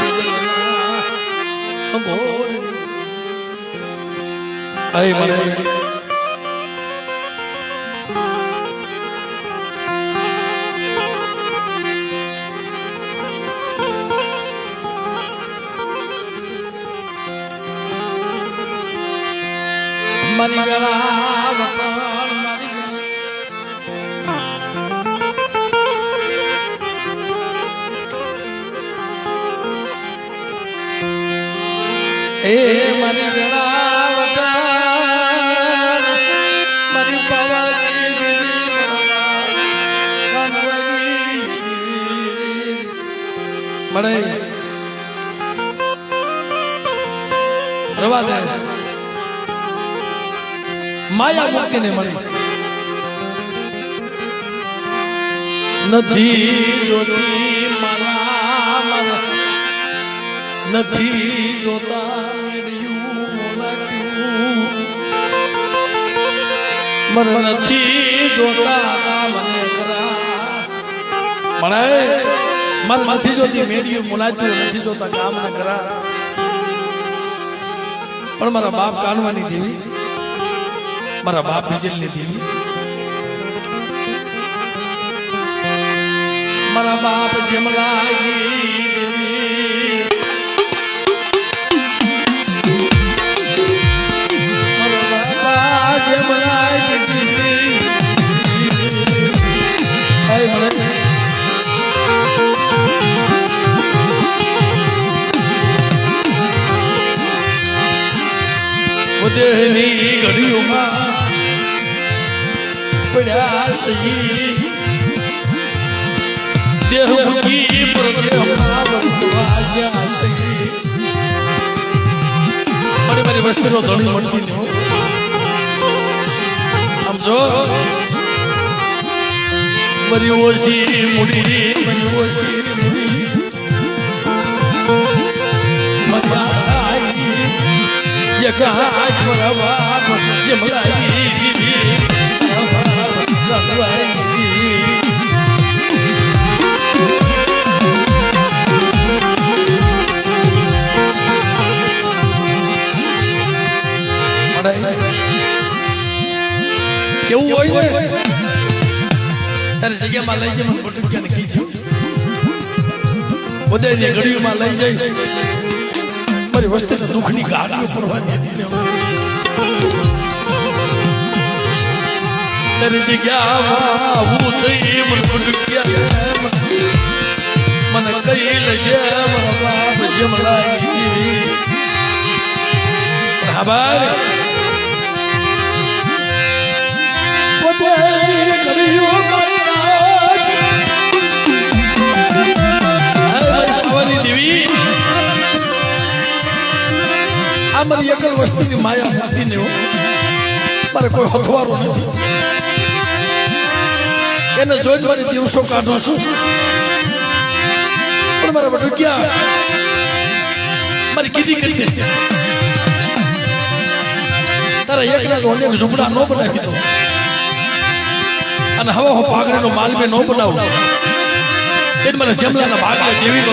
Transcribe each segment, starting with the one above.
બીજના અંભોર અય મને મારી ગળા એ મારી ગળા વખાણ મારી રવા દે. માયા મુક્તિને મળી. નથી જોતી મારા નથી જોતા મન નથી જોતા મને મન નથી જોતી મેળ્યું મોલાક્યું નથી જોતા કામ ના કરા. પણ મારા બાપ કાનવાની દેવી મારા બાપ બીજલની લીધી મારા બાપ જેમ લાગી પડ્યા સજી દેહ મૂકી પરદેહમાં વસવા ગયા સજી મારી મારી વસ્તીનો ધણી મળતી આમ જો. મારી ઓછી મૂડી મારી ઓછી મૂડી મજા આવી યકાજ બરાબર જમલાઈ દીદી કેવું હોય? ને તારી જગ્યામાં લઈ જાય મને બટુક્યા ને ઘડીમાં લઈ જાય મારી વસ્તીને દુઃખની ગાડીઓ પડવા દેતી ને તારી જગ્યામાં હું થઈ મને બટુક્યા મને કઈ લઈ મારા બાપ જેમ લાગી. ખબર પોતાની કર્યું મારી રાત. હે મારી ભવાની દેવી. આ મારી એકલ વસ્તુની માયા મૂર્તિ ને મારે કોઈ હકવારો નથી. એને જોઈને મારી દિવસો કાઢો છું. પણ મારા બધું ક્યાં? મારી કીધી કરી દે તારા એકલા જ અનેક ઝૂંપડા ન બનાવી દો અને હવા માલ બે ન બનાવું. એ જ મને જમલાના ભાગને દેવી નો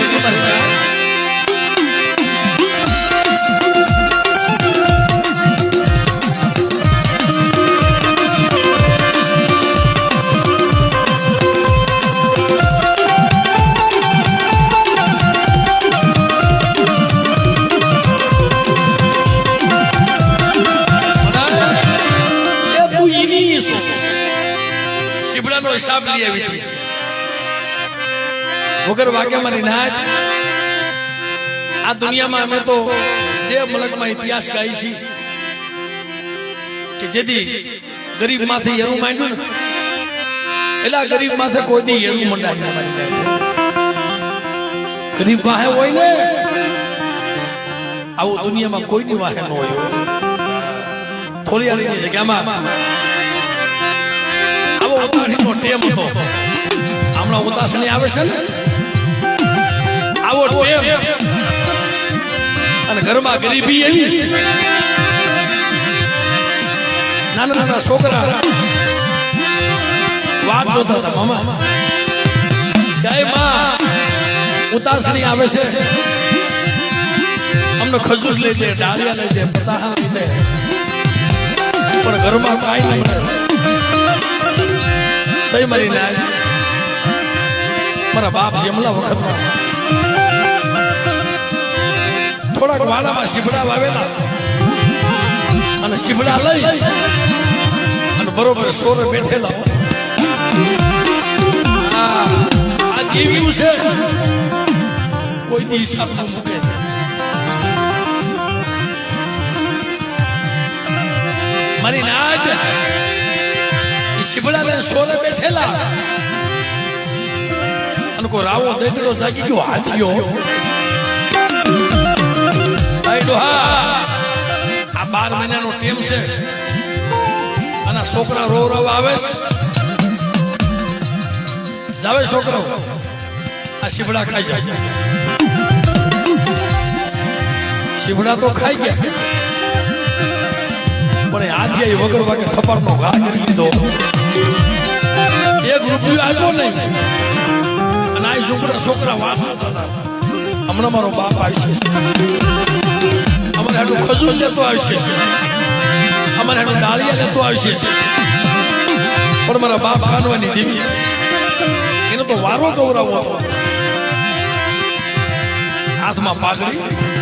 લઈ આવી વગર વાક્યમાં મારી આ દુનિયામાં અમે તો દેવ મલકમાં ઇતિહાસ ગાઈ છે કે જેથી ગરીબ માથે એવું માંડ્યું ને ગરીબ માથે કોઈ દી એવું મંડાય ગરીબ વાહે હોય ને, આવું દુનિયામાં કોઈની વાહે ન હોય. થોડી આની જગ્યામાં હમણાં ઉતાસણી આવે છે ને? આવો ટેમ. અને ઘરમાં ગરીબી એવી. નાના નાના છોકરા. વાત જોતા આવે છે? અમને ખજૂર લઈ દે, ડાળિયા લઈ દે પતાહા લઈ દે. પણ ઘરમાં કાંઈ નહીં તઈ મારી ના મારા બાપ જમલા વખતમાં થોડાક વાડામાં શીપડા વાવેલા અને શીપડા લઈ અને બરોબર સોરે બેઠેલા. આ કેવ્યું છે કોઈ દી ન મૂકે મારી નાજ લઈને સોરે બેઠેલા. અને કોઈ રાવો દેતડો જાગી ગયો હાથીઓ આ બાર મહિનાનો ટેમ છે. અને છોકરા રો રવ આવે છે. જાવે છોકરો. આ શિવડા ખાઈ જાય. શિવડા તો ખાઈ ગયા. પણ આજે વગર વાગે થપાડનો ઘા કરી લીધો એક રૂપિયો આપ્યો નહીં. અને આ છોકરા છોકરા વાત હમણાં મારો બાપ આવશે અમારે હાટું ખજૂર લેતો આવશે અમારે હાટું ડાળિયા લેતો આવશે પણ મારા બાપ કાનવાની દીવી એનો તો વારો ગૌરવ હતો. હાથમાં પાઘડી.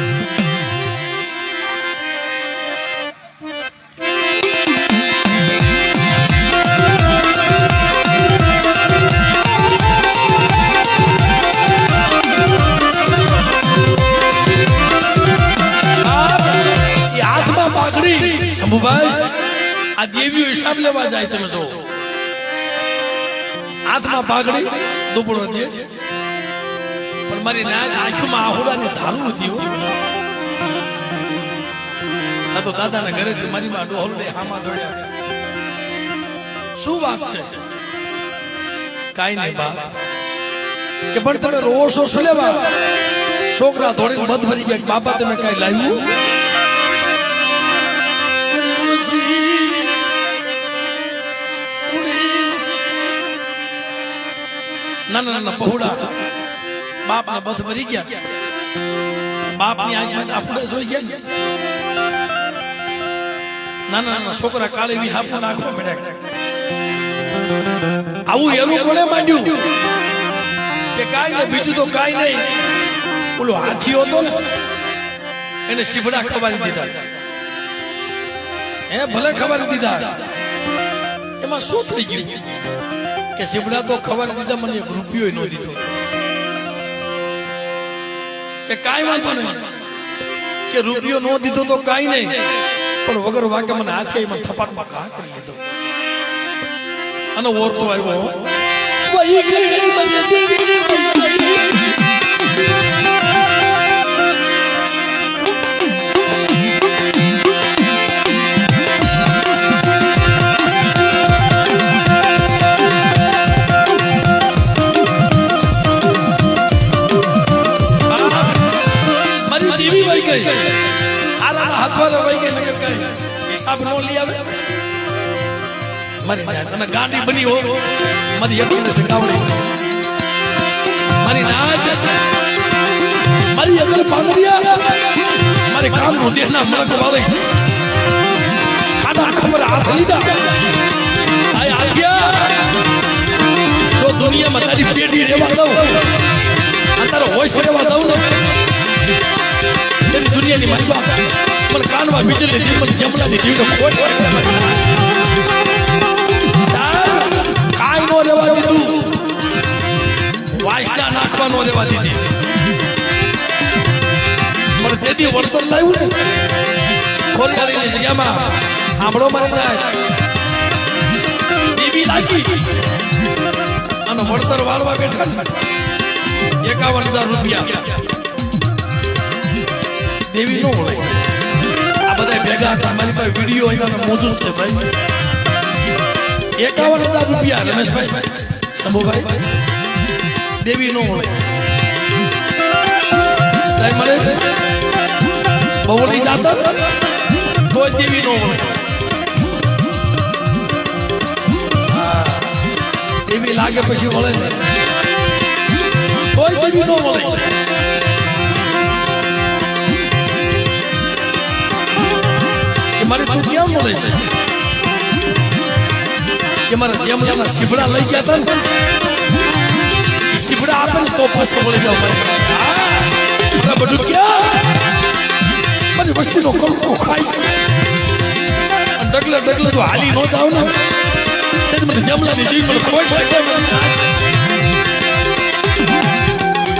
હાથમાં શંભુભાઈ આ દેવીઓ હિસાબ લેવા જાય તમે જો હાથમાં પાઘડી, દુબળો દે. પણ મારી નાક આંખમાં આહુડાની ધારું નથી આ તો દાદાના ઘરેથી મારી માં ડોહલ ને હામાં દોડ્યા. શું વાત છે? કાઈ નહીં બાપ. કે પણ તમે રોવો છો શું લેવા? છોકરા ધોડીને બધ ભરી ગયા બાપા તમે કઈ લાવ્યું? નાના નાના પહોળા બાપ ને બધ ભરી ગયા. બાપની આંખમાં માંડ્યું? કે કાંઈ નહીં, બીજું તો કાંઈ નહીં. ઓલો હાથી હતો ને, એને શીભડા ખવારી દીધા. હે, ભલે ખબર દીધા. એમાં શું થઈ ગયું? કે શિવડા તો ખબર દીધા, મને એક રૂપિયો ન દીધો. કે કાંઈ વાંધો નહીં. કે રૂપિયો ન દીધો તો કાંઈ નહીં. પણ વગર વાંકે મને હાથે મને થપાટમાં ઘા કરી દીધો અને ઓરતો આવ્યો વહી ગઈ મને દેવી આલાના હાથવાળા વહી ગઈ નગર કઈ હિસાબ નો લઈ આવે. મરી જાય તમે ગાંડી બની હો. મારી યકીને શીખવાડી મારી નાજ મારી અગર પાંદરિયા મારે કામનું દેહના મણક વાળે ખાડા ખબર હાથ લીધા આય આગ્યા જો દુનિયામાં તારી પેઢી રહેવા દઉં. અત્યારે હોય રહેવા દઉં તેરી દુનિયાની મારી બાપ પણ કાનમાં વીજળી દીધી જમલાની દીવીનો ખોટ કાંઈ નો રહેવા દીધું. વાયસના નાખવા નો રહેવા દીધી. પણ તેથી વળતર લાવ્યું ને ખોરિયાળીની જગ્યામાં સાંભળો મારી નાખ. દીવી લાગી. અને વળતર વાળવા બેઠા એકાવન હજાર રૂપિયા. દેવી ન હોય. આ બધા ભેગા હતા. મારી પાસે વીડિયો એના મોજુદ છે ભાઈ. એકાવન હજાર રૂપિયા, રમેશભાઈ. શંભુભાઈ, દેવી ન હોય. મળે બહુલી જાતા કોઈ દેવી ન હોય. દેવી લાગે પછી વળે. કોઈ દેવી ન મળે કેમ મળે છે. કે મારા જેમલાના શીભડા લઈ ગયા હતા ને એ આપે ને તો પછી મળી જાવ મને બધું ક્યાં? મારી વસ્તીનો કલકો ખાય છે. ડગલે ડગલે જો હાલી ન જાવ ને, તે મને જમલાની જીવ મને ખોટ લાગે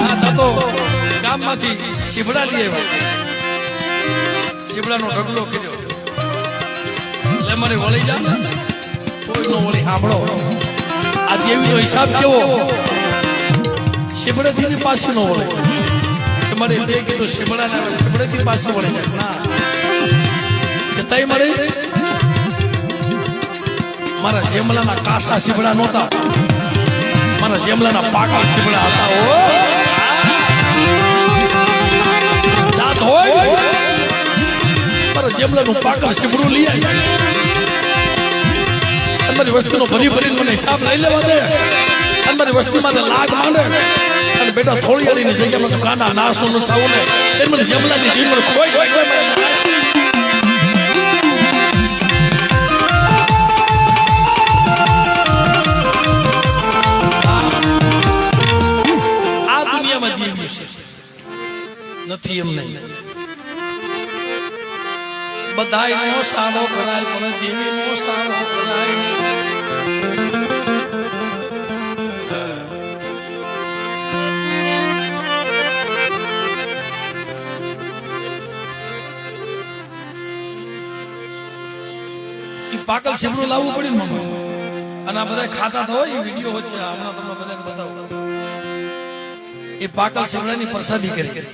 આ દાદો ગામમાંથી શીભડા લઈ આવ્યો. શીભડાનો ઢગલો કર્યો. એટલે મને વળી જાય કોઈ નો વળી સાંભળો. આ દેવીનો હિસાબ કેવો? શીભડેથી ની પાછી નો વળે. તમારે તે કીધું શીભડાના શીભડેથી પાછું વળે. કે તઈ મારે મારા જેમલાના કાસા શીભડા નહોતા. મારા જેમલાના પાકા શીભડા હતા ઓ જાત હોય. મારા જેમલાનું પાકા શીભડું લઈ આવી તમારી વસ્તુનો ભરી ભરીને મને હિસાબ લઈ લેવા દે. અને મારી વસ્તુમાં લાગ માંડે. અને બેટા આડીની જગ્યામાં તું કાના નાસો નો. સાવું ને એ મને જમલાની જીવ મને દુનિયામાં દેવી છે. નથી એમ બધાય નો સારો કરાય, પણ દેવી નો સારો પાકલ શીમડું લાવવું પડ્યું મમ્મી અને આ બધા ખાતા તો એ વીડિયો વચ્ચે હમણાં તમને બધાને બતાવું. એ પાકલ શીમડાની પ્રસાદી કરી.